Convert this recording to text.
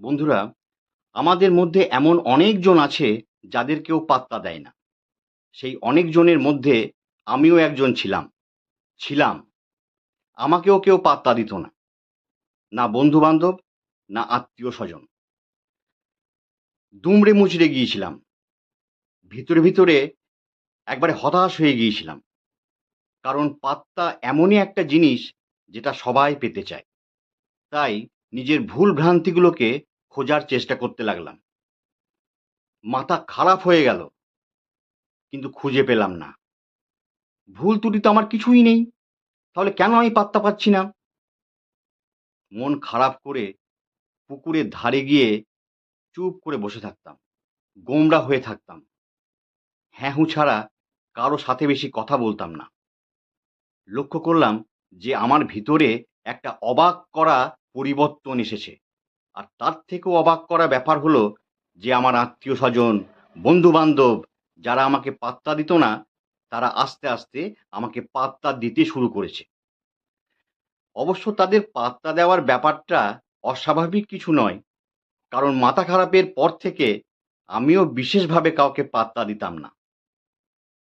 বন্ধুরা, আমাদের মধ্যে এমন অনেকজন আছে যাদের কেউ পাত্তা দেয় না। সেই অনেকজনের মধ্যে আমিও একজন ছিলাম। ছিলাম। আমাকেও কেউ পাত্তা দিত না। না বন্ধু বান্ধব না আত্মীয় স্বজন দুমড়ে মুচড়ে গিয়েছিলাম। ভিতরে ভিতরে একবারে হতাশ হয়ে গিয়েছিলাম। কারণ পাত্তা এমনই একটা জিনিস যেটা সবাই পেতে চায়। তাই নিজের ভুল ভ্রান্তিগুলোকে খোঁজার চেষ্টা করতে লাগলাম। মাথা খারাপ হয়ে গেল, কিন্তু খুঁজে পেলাম না। ভুল ত্রুটি তো আমার কিছুই নেই, তাহলে কেন আমি পাত্তা পাচ্ছি না? মন খারাপ করে পুকুরের ধারে গিয়ে চুপ করে বসে থাকতাম গোমরা হয়ে থাকতাম। হ্যাঁ হু ছাড়া কারও সাথে বেশি কথা বলতাম না। লক্ষ্য করলাম যে আমার ভিতরে একটা অবাক করা পরিবর্তন এসেছে। আর তার থেকেও অবাক করা ব্যাপার হলো যে আমার আত্মীয় স্বজন বন্ধু বান্ধব যারা আমাকে পাত্তা দিত না, তারা আস্তে আস্তে আমাকে পাত্তা দিতে শুরু করেছে। অবশ্য তাদের পাত্তা দেওয়ার ব্যাপারটা অস্বাভাবিক কিছু নয়, কারণ মাথা খারাপের পর থেকে আমিও বিশেষভাবে কাউকে পাত্তা দিতাম না।